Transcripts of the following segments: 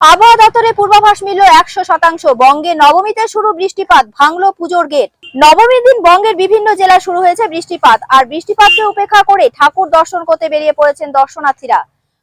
আবহাওয়া দপ্তরের পূর্বাভাস মিলল একশো শতাংশ। বঙ্গে নবমীতে শুরু বৃষ্টিপাত, ভাঙলো পুজোর গেট। নবমীর দিন বঙ্গের বিভিন্ন জেলায় শুরু হয়েছে বৃষ্টিপাত, আর বৃষ্টিপাতকে উপেক্ষা করে ঠাকুর দর্শন করতে বেরিয়ে পড়েছেন দর্শনার্থীরা।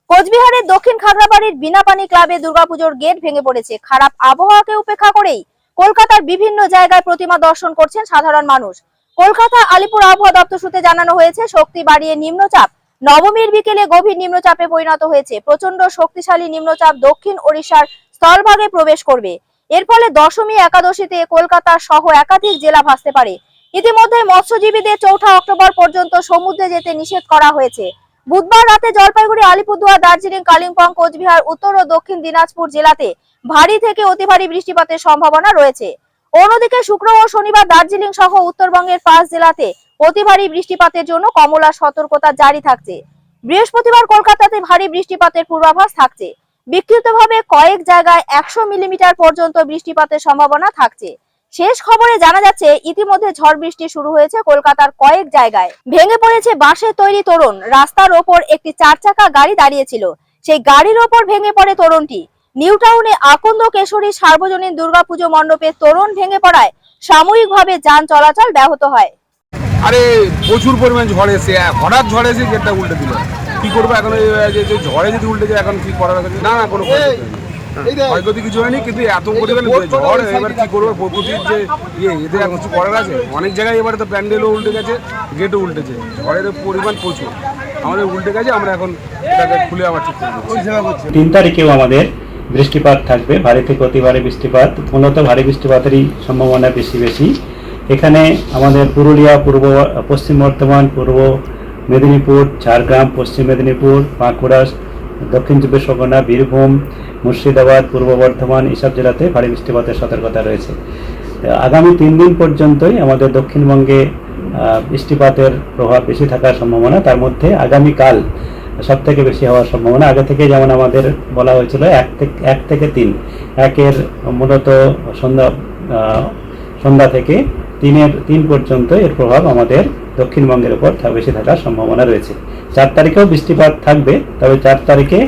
কোচবিহারের দক্ষিণ খাগড়াবাড়ির বিনাপানি ক্লাবে দুর্গাপুজোর গেট ভেঙে পড়েছে। খারাপ আবহাওয়াকে উপেক্ষা করেই কলকাতার বিভিন্ন জায়গায় প্রতিমা দর্শন করছেন সাধারণ মানুষ। কলকাতা আলিপুর আবহাওয়া দপ্তর সূত্রে জানানো হয়েছে, শক্তি বাড়িয়ে নিম্নচাপ নবমীর বিকেলে গভীর নিম্নচাপে পরিণত হয়েছে। প্রচণ্ড শক্তিশালী নিম্নচাপ দক্ষিণ ওড়িশার স্থলভাগে প্রবেশ করবে। এর ফলে দশমী একাদশীতে কলকাতা সহ একাধিক জেলা ভাসতে পারে। ইতিমধ্যে মৎস্যজীবীদের চৌঠা অক্টোবর পর্যন্ত সমুদ্রে যেতে নিষেধ করা হয়েছে। বুধবার রাতে জলপাইগুড়ি, আলিপুরদুয়ার, দার্জিলিং, কালিম্পং, কোচবিহার, উত্তর ও দক্ষিণ দিনাজপুর জেলাতে ভারী থেকে অতি ভারী বৃষ্টিপাতের সম্ভাবনা রয়েছে। অন্যদিকে শুক্র ও শনিবার দার্জিলিং সহ উত্তরবঙ্গের পাঁচ জেলাতে অতি ভারী বৃষ্টিপাতের জন্য কমলা সতর্কতা জারি থাকছে। বৃহস্পতিবার কলকাতাতে ভারী বৃষ্টিপাতের পূর্বাভাস থাকছে। বিক্ষিপ্তভাবে কয়েক জায়গায় একশো মিলিমিটার পর্যন্ত বৃষ্টিপাতের সম্ভাবনা থাকছে। শেষ খবরে জানা যাচ্ছে, ইতিমধ্যে ঝড় বৃষ্টি শুরু হয়েছে কলকাতার কয়েক জায়গায়। ভেঙে পড়েছে বাঁশের তৈরি তোরণ। রাস্তার ওপর একটি চার চাকা গাড়ি দাঁড়িয়েছিল। সেই গাড়ির ওপর ভেঙে পড়ে তোরণটি। নিউ টাউনে আকন্দ কেশরী সার্বজনীন দুর্গাপুজো মণ্ডপে তোরণ ভেঙে পড়ায় সাময়িকভাবে যান চলাচল ব্যাহত হয়। আরে প্রচুর পরিমাণ ঝড় এসে হঠাৎ ঝড় এসে গেটটা উল্টে দিল। কি করব এখন? ঝড়ে যদি উল্টে যায় এখন কি করার আছে? না না কোনো ক্ষয়ক্ষতি ক্ষয়ক্ষতি কিছু হয়নি কিন্তু এত পরিমাণ ঝড় এবার কি করব? প্রকৃতির যে ইয়ে এদের এখন কিছু করার আছে? অনেক জায়গায় এবারে তো প্যান্ডেলও উল্টে গেছে গেটও উল্টেছে ঝড়ের পরিমাণ প্রচুর। আমাদের উল্টে গেছে আমরা এখন এটাকে খুলে আবার ঠিক করব তিন তারিখেও আমাদের বৃষ্টিপাত থাকবে, ভারী থেকে অতি ভারী বৃষ্টিপাত মূলত ভারী বৃষ্টিপাতেরই সম্ভাবনা বেশি বেশি। এখানে আমাদের পুরুলিয়া, পূর্ব, পশ্চিম বর্ধমান, পূর্ব মেদিনীপুর, ঝাড়গ্রাম, পশ্চিম মেদিনীপুর, বাঁকুড়া, দক্ষিণ চব্বিশ পরগনা, বীরভূম, মুর্শিদাবাদ, পূর্ব বর্ধমান, এসব জেলাতে ভারী বৃষ্টিপাতের সতর্কতা রয়েছে। আগামী তিন দিন পর্যন্তই আমাদের দক্ষিণবঙ্গে বৃষ্টিপাতের প্রভাব বেশি থাকার সম্ভাবনা। তার মধ্যে আগামীকাল সব থেকে বেশি হওয়ার সম্ভাবনা। আগে থেকে যেমন আমাদের বলা হয়েছিল, এক থেকে এক থেকে তিন। একের মূলত সন্ধ্যা সন্ধ্যা থেকে তিনের, তিন পর্যন্ত এর প্রভাব আমাদের দক্ষিণবঙ্গের উপর বেশি থাকার সম্ভাবনা রয়েছে। চার তারিখেও বৃষ্টিপাত থাকবে, তবে চার তারিখে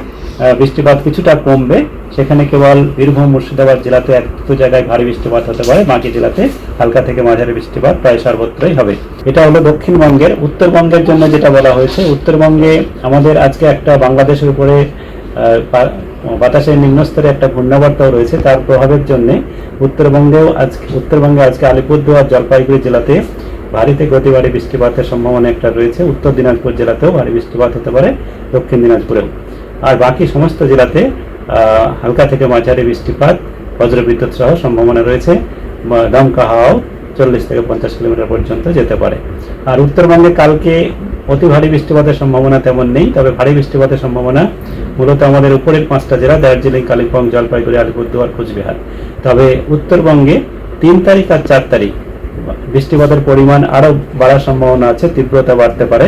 বৃষ্টিপাত কিছুটা কমবে। সেখানে কেবল বীরভূম, মুর্শিদাবাদ জেলাতে এক দুটো জায়গায় ভারী বৃষ্টিপাত হতে পারে। বাকি জেলাতে হালকা থেকে মাঝারি বৃষ্টিপাত প্রায় সর্বত্রই হবে। এটা হলো দক্ষিণবঙ্গের। উত্তরবঙ্গের জন্য যেটা বলা হয়েছে, উত্তরবঙ্গে আমাদের আজকে একটা বাংলাদেশের উপরে বাতাসের নিম্নস্তরে একটা ঘূর্ণাবর্তাও রয়েছে। তার প্রভাবের জন্য উত্তরবঙ্গেও আজকে, উত্তরবঙ্গে আজকে আলিপুরদুয়ার, জলপাইগুড়ি জেলাতে ভারীতে অতি ভারী বৃষ্টিপাতের সম্ভাবনা একটা রয়েছে। উত্তর দিনাজপুর জেলাতেও ভারী বৃষ্টিপাত হতে পারে। দক্ষিণ দিনাজপুরেও। আর বাকি সমস্ত জেলাতে হালকা থেকে মাঝারি বৃষ্টিপাত বজ্রবিদ্যুৎ সহ সম্ভাবনা রয়েছে। দমকা হাওয়াও চল্লিশ থেকে পঞ্চাশ কিলোমিটার পর্যন্ত যেতে পারে। আর উত্তরবঙ্গে কালকে অতি ভারী বৃষ্টিপাতের সম্ভাবনা তেমন নেই, তবে ভারী বৃষ্টিপাতের সম্ভাবনা মূলত আমাদের উপরের পাঁচটা জেলা, দার্জিলিং, কালিম্পং, জলপাইগুড়ি, আলিপুরদুয়ার কোচবিহার। তবে উত্তরবঙ্গে তিন তারিখ আর চার তারিখ বৃষ্টিপাতের পরিমাণ আরও বাড়ার সম্ভাবনা আছে, তীব্রতা বাড়তে পারে।